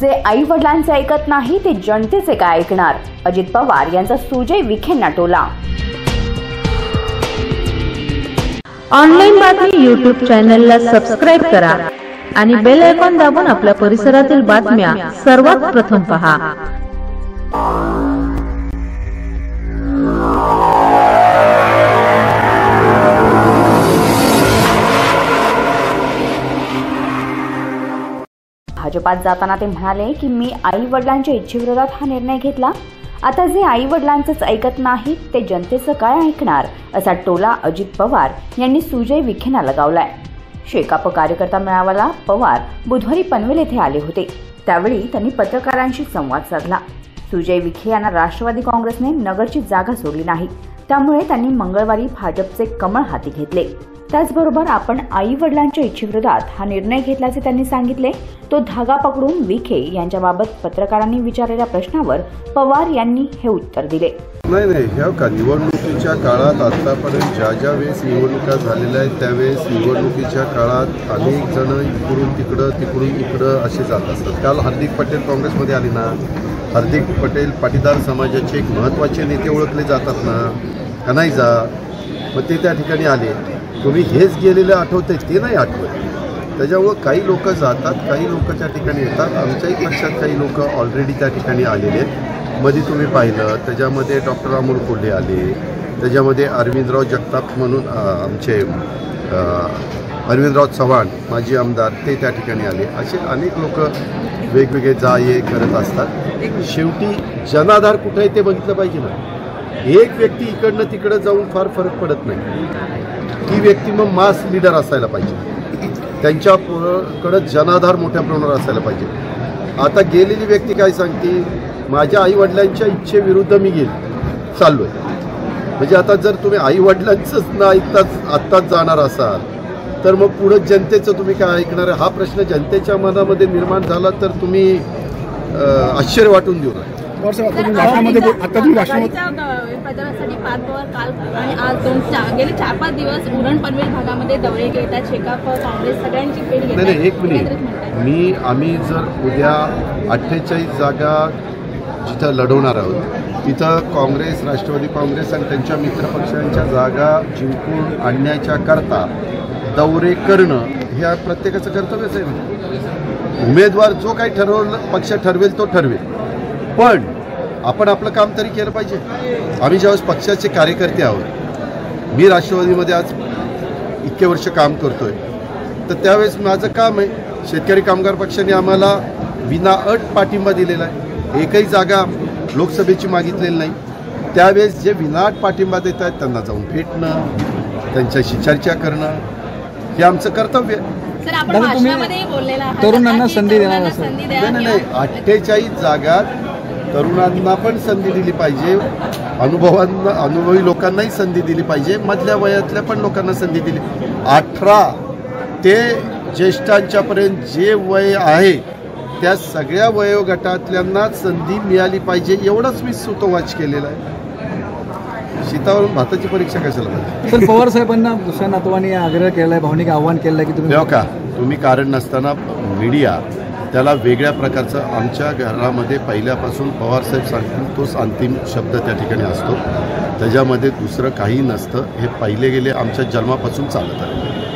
जे आई वडिलांचे ऐकत नाही ते जनतेचे काय ऐकणार? अजित पवार यांचा सुजय विखेंना टोला ऑनलाईन बातमी युट्यूब चॅनलला सबस्क्राईब करा आणि बेल आयकॉन दाबून आपल्या परिसरातील बातम्या सर्वात प्रथम पहा. भाजपात जाताना ते म्हणाले की मी आई वडिलांच्या इच्छेविरोधात हा निर्णय घेतला. आता जे आई वडिलांचंच ऐकत नाहीत ते जनतेचं काय ऐकणार? असा टोला अजित पवार यांनी सुजय विखेंना लगावलाय. शेकाप कार्यकर्ता मेळाव्याला पवार बुधवारी पनवेल येथे आले होते. त्यावेळी त्यांनी पत्रकारांशी संवाद साधला. सुजय विखे यांना राष्ट्रवादी काँग्रेसने नगरची जागा सोडली नाही. त्यामुळे त्यांनी मंगळवारी भाजपचे कमळ हाती घेतले. त्याचबरोबर आपण आई वडिलांच्या इच्छेविरोधात हा निर्णय घेतल्याचे त्यांनी सांगितले. तो धागा पकडून विखे यांच्याबाबत पत्रकारांनी विचारलेल्या प्रश्नावर पवार यांनी हे उत्तर दिले. नाही नाही ह्या का निवडणुकीच्या काळात आतापर्यंत ज्या ज्या वेळेस निवडणुका झालेल्या आहेत त्यावेळेस निवडणुकीच्या काळात अनेक जण इकडून तिकडं तिकडून इकडं असे जात असतात. काल हार्दिक पटेल काँग्रेसमध्ये आले ना? हार्दिक पटेल पाटीदार समाजाचे एक महत्त्वाचे नेते ओळखले जातात ना? का नाही जा? मग ते त्या ठिकाणी आले. तुम्ही हेच गेलेलं आठवतंय ते नाही आठवत. त्याच्यामुळं काही लोक जातात काही लोक त्या ठिकाणी येतात. आमच्याही पक्षात काही लोक ऑलरेडी त्या ठिकाणी आलेले आहेत. मध्ये तुम्ही पाहिलं त्याच्यामध्ये डॉक्टर अमोल कोल्हे आले. त्याच्यामध्ये अरविंदराव जगताप म्हणून आमचे अरविंदराव चव्हाण माजी आमदार ते त्या ठिकाणी आले. असे अनेक लोक वेगवेगळे जा ये करत असतात. शेवटी जनाधार कुठे आहे ते बघितलं पाहिजे ना. एक व्यक्ती इकडनं तिकडं जाऊन फार फरक पडत नाही. ती व्यक्ती मग मास लीडर असायला पाहिजे. त्यांच्याकडं जनाधार मोठ्या प्रमाणावर असायला पाहिजे. आता गेलेली व्यक्ती काय सांगते माझ्या आईवडिलांच्या इच्छेविरुद्ध मी गेलो चाललो आहे म्हणजे आता जर तुम्ही आईवडिलांचंच ना ऐकताच आत्ताच जाणार असाल तर मग पुढं जनतेचं तुम्ही काय ऐकणार? आहे हा प्रश्न जनतेच्या मनामध्ये निर्माण झाला तर तुम्ही आश्चर्य वाटून देऊ नये साहेब आता तुम्ही प्रचारासाठी पाच पवार काल आणि आज दोन चार गेले चार पाच दिवस उरण पनवेल भागामध्ये दौरे घेतात शेकाप काँग्रेस सगळ्यांची भेट एक मिनिट. मी आम्ही जर उद्या अठ्ठेचाळीस जागा जिथं लढवणार आहोत तिथं काँग्रेस राष्ट्रवादी काँग्रेस आणि त्यांच्या मित्रपक्षांच्या जागा जिंकून आणण्याच्या करता दौरे करणं हे प्रत्येकाचं कर्तव्यच आहे. ना उमेदवार जो काही ठरवलं पक्ष ठरवेल तो ठरवेल. पण आपण आपलं काम तरी केलं पाहिजे. आम्ही ज्यावेळेस पक्षाचे कार्यकर्ते आहोत मी राष्ट्रवादीमध्ये आज इतके वर्ष काम करतोय. तर त्यावेळेस माझं काम आहे शेतकरी कामगार पक्षाने आम्हाला विनाअट पाठिंबा दिलेला आहे. एकही जागा लोकसभेची मागितलेली नाही. त्यावेळेस जे विनाअट पाठिंबा देत आहेत त्यांना जाऊन भेटणं त्यांच्याशी चर्चा करणं हे आमचं कर्तव्य आहे. तरुणांना संधी देणार नाही नाही नाही किंवा- अठ्ठेचाळीस जागात तरुणांना पण संधी दिली पाहिजे. अनुभवांना अनुभवी लोकांनाही संधी दिली पाहिजे. मधल्या वयातल्या पण लोकांना संधी दिली. अठरा ते ज्येष्ठांच्यापर्यंत जे वय आहे त्या सगळ्या वयोगटातल्यांना संधी मिळाली पाहिजे एवढंच मी सुतोवाच केलेला आहे. शीतावरून भाताची परीक्षा कशाला पाहिजे? सर पवार साहेबांना दुसऱ्या नातवांनी आग्रह केलाय भावनिक आव्हान केलंय की तुम्ही हो का? तुम्ही कारण नसताना मीडिया त्याला वेगळ्या प्रकारचं आमच्या घरामध्ये पहिल्यापासून पवारसाहेब सांगतील तोच अंतिम शब्द त्या ठिकाणी असतो. त्याच्यामध्ये दुसरं काही नसतं. हे पहिले गेले आमच्या जन्मापासून चालत आहे.